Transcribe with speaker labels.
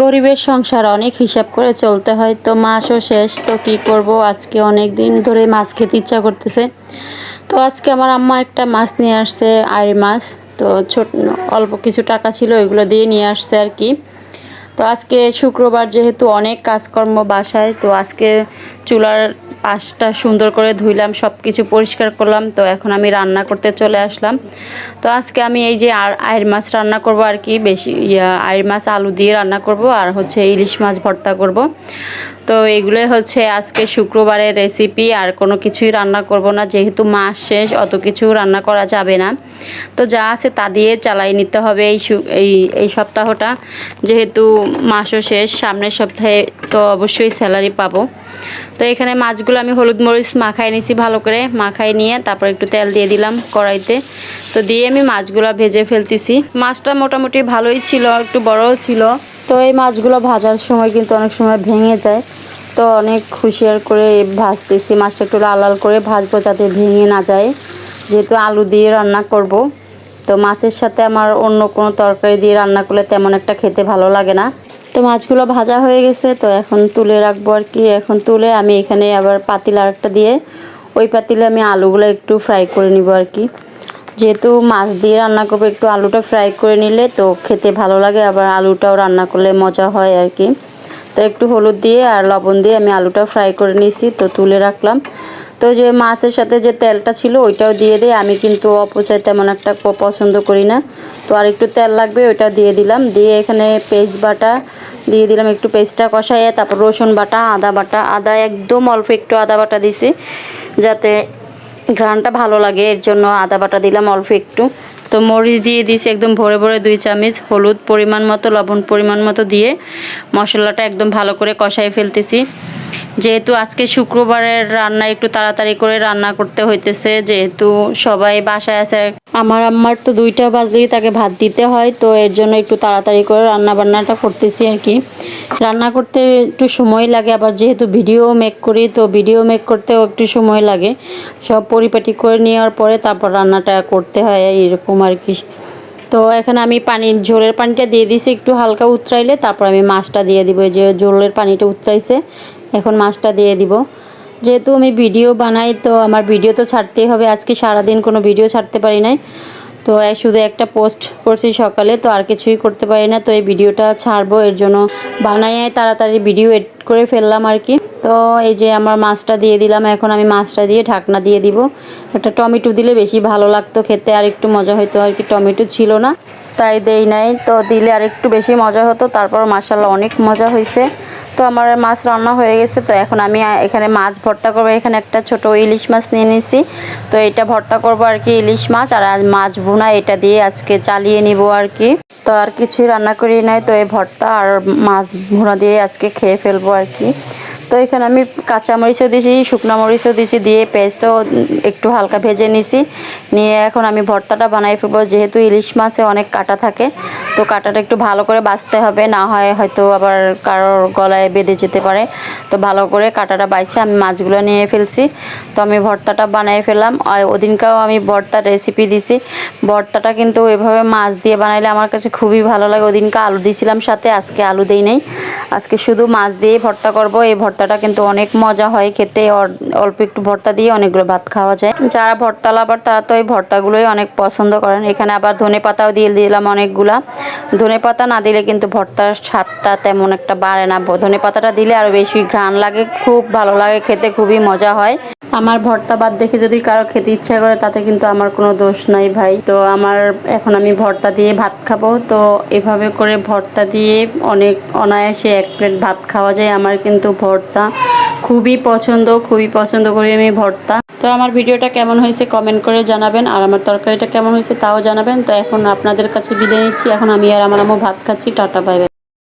Speaker 1: গরিবের সংসার অনেক হিসাব করে চলতে হয়, তো মাসও শেষ, তো কি করব? আজকে অনেক দিন ধরে মাছ খেতে ইচ্ছা করতেছে। তো আজকে আমার আম্মা একটা মাছ নিয়ে আসছে, আড়ি মাছ। তো ছোট, অল্প কিছু টাকা ছিল, ওইগুলো দিয়ে নিয়ে আসছে আর কি। তো আজকে শুক্রবার যেহেতু অনেক কাজকর্ম বাসায়, তো আজকে চুলার পাশটা সুন্দর করে ধুইলাম সব কিছু পরিষ্কার করলাম। তো এখন আমি রান্না করতে চলে আসলাম। তো আজকে আমি এই যে আর আয়ের মাছ রান্না করব আর কি, বেশি আয়ের মাছ আলু দিয়ে রান্না করব আর হচ্ছে ইলিশ মাছ ভর্তা করব। তো এগুলোই হচ্ছে আজকে শুক্রবারের রেসিপি আর কোনো কিছুই রান্না করব না। যেহেতু মাস শেষ, অত কিছু রান্না করা যাবে না। তো যা আছে তা দিয়ে চালাই নিতে হবে এই এই এই সপ্তাহটা। যেহেতু মাসও শেষ, সামনের সপ্তাহে তো অবশ্যই স্যালারি পাবো। তো এখানে মাছগুলো আমি হলুদ মরিচ মাখাই নিছি ভালো করে। মাখাই নিয়ে তারপর একটু তেল দিয়ে দিলাম কড়াইতে। তো দিয়ে আমি মাছগুলো ভেজে ফেলতেছি। মাছটা মোটামুটি ভালোই ছিল, একটু বড়ও ছিল। তো এই মাছগুলো ভাজার সময় কিন্তু অনেক সময় ভেঙে যায়। তো অনেক হুঁশিয়ার করে ভাজতেছি। মাছটা একটু লাল লাল করে ভাজবো যাতে ভেঙে না যায়। যেহেতু আলু দিয়ে রান্না করব। তো মাছের সাথে আমার অন্য কোনো তরকারি দিয়ে রান্না করলে তেমন একটা খেতে ভালো লাগে না। তো মাছগুলো ভাজা হয়ে গেছে। তো এখন তুলে রাখব আর কি। এখন তুলে আমি এখানে আবার পাতিল আরেকটা দিয়ে ওই পাতিলে আমি আলুগুলো একটু ফ্রাই করে নিব আর কি। যেহেতু মাছ দিয়ে রান্না করব, একটু আলুটা ফ্রাই করে নিলে তো খেতে ভালো লাগে, আবার আলুটাও রান্না করলে মজা হয় আর কি। তো একটু হলুদ দিয়ে আর লবণ দিয়ে আমি আলুটা ফ্রাই করে নিয়েছি, তো তুলে রাখলাম। তো যে মাছের সাথে যে তেলটা ছিল ওইটাও দিয়ে দিই আমি কিন্তু অপচয় তেমন একটা পছন্দ করি না। তো আর একটু তেল লাগবে ওইটা দিয়ে দিলাম, দিয়ে এখানে পেস্ট বাটা দিয়ে দিলাম, একটু পেস্টটা কষাইয়ে তারপর রসুন বাটা, আদা বাটা, আদা একদম অল্প একটু আদা বাটা দিছি, যাতে ঘ্রাণটা ভালো লাগে, এর জন্য আদা বাটা দিলাম অল্প একটু। তো মরিচ দিয়ে দিয়েছি একদম ভরে ভরে দুই চামচ, হলুদ পরিমাণ মতো, লবণ পরিমাণ মতো দিয়ে মশলাটা একদম ভালো করে কষাই ফেলতেছি। যেহেতু আজকে শুক্রবারের রান্না একটু তাড়াতাড়ি করে রান্না করতে হইতেছে, যেহেতু সবাই বাসায় আছে। আমার আম্মার তো দুইটা বাজলেই তাকে ভাত দিতে হয়, তো এর জন্য একটু তাড়াতাড়ি করে রান্না বান্নাটা করতেছি আর কি। রান্না করতে একটু সময় লাগে, আবার যেহেতু ভিডিও মেক করি, তো ভিডিও মেক করতেও একটু সময় লাগে। সব পরিপাটি করে নেওয়ার পরে তারপর রান্নাটা করতে হয়, এরকম আর কি। তো এখানে আমি পানির ঝোলের পানিটা দিয়ে দিয়েছি একটু হালকা উতরাইলে তারপর আমি মাছটা দিয়ে দিব। যে ঝোলের পানিটা উতরাইছে, এখন মাছটা দিয়ে দিব। যেহেতু আমি ভিডিও বানাই, তো আমার ভিডিও তো ছাড়তেই হবে। আজকে সারাদিন কোনো ভিডিও ছাড়তে পারি নাই। তো শুধু একটা পোস্ট করছি সকালে, তো আর কিছুই করতে পারি না। তো এই ভিডিওটা ছাড়বো, এর জন্য বানাইয়ে তাড়াতাড়ি ভিডিও এড করে ফেললাম আর কি। তো এই যে আমার মাছটা দিয়ে দিলাম, এখন আমি মাছটা দিয়ে ঢাকনা দিয়ে দিব। একটা টমেটো দিলে বেশি ভালো লাগতো খেতে, আর একটু মজা হতো আর কি, টমেটো ছিল না। তাই দেই নাই। তো দিলে আর একটু বেশি মজা হতো। তারপর মাসাল্লাহ অনেক মজা হয়েছে তো আমার মাছ রান্না হয়ে গেছে। তো এখন আমি এখানে মাছ ভর্তা করব। এখানে একটা ছোট ইলিশ মাছ নিয়ে নিছি। তো এটা ভর্তা করব আর কি, ইলিশ মাছ। আর মাছ ভুনা, এটা দিয়ে আজকে চালিয়ে নিব আর কি। তো আর কিছুই রান্না করি নাই। তো এই ভর্তা আর মাছ ভুনা দিয়ে আজকে খেয়ে ফেলব আর কি। এখানে আমি কাঁচা মরিচও দিয়েছি শুকনো মরিচও দিয়েছি দিয়ে পেঁয়াজটাও একটু হালকা ভেজে নিছি। নিয়ে এখন আমি ভর্তাটা বানাই ফেলব, যেহেতু ইলিশ মাছে অনেক কাটা থাকে, তো কাটাটা একটু ভালো করে বাঁচতে হবে, না হয় হয়তো আবার কারোর গলায় বেঁধে যেতে পারে। তো ভালো করে কাটাটা বাইছে, আমি মাছগুলো নিয়ে ফেলছি। তো আমি ভর্তাটা বানাই ফেললাম, আর ওদিনকাও আমি ভর্তার রেসিপি দিছি। ভর্তাটা কিন্তু এভাবে মাছ দিয়ে বানাইলে আমার কাছে খুবই ভালো লাগে। ওদিনকে আলু দিয়েছিলাম সাথে, আজকে আলু দেই নেই। আজকে শুধু মাছ দিয়ে ভর্তা করব, এই ভর্তাটা কিন্তু অনেক মজা হয় খেতে। অল্প একটু ভর্তা দিয়ে অনেকগুলো ভাত খাওয়া যায়। যারা ভর্তা লাভার তারা তো এই ভর্তাগুলোই অনেক পছন্দ করেন। এখানে আবার ধনে পাতাও দিয়ে দিলাম অনেকগুলা। ধনে পাতা না দিলে কিন্তু ভর্তার স্বাদটা তেমন একটা বাড়ে না। ধনে পাতাটা দিলে আরও বেশি ঘ্রাণ লাগে, খুব ভালো লাগে খেতে, খুবই মজা হয়। আমার ভর্তা বাদ দেখে যদি কারও খেতে ইচ্ছা করে, তাতে কিন্তু আমার কোনো দোষ নাই ভাই। তো আমার এখন আমি ভর্তা দিয়ে ভাত খাব। তো এভাবে করে ভর্তা দিয়ে অনেক অনায়াসে এক প্লেট ভাত খাওয়া যায়। আমার কিন্তু ভর্তা খুবই পছন্দ খুবই পছন্দ করি আমি ভর্তা। তো আমার ভিডিওটা কেমন হয়েছে কমেন্ট করে জানাবেন। আর আমার তরকারিটা কেমন হয়েছে তাও জানাবেন। তো এখন আপনাদের কাছে বিদায় নিচ্ছি। এখন আমি আর আমার আম্মু ভাত খাচ্ছি। Tata, bye bye.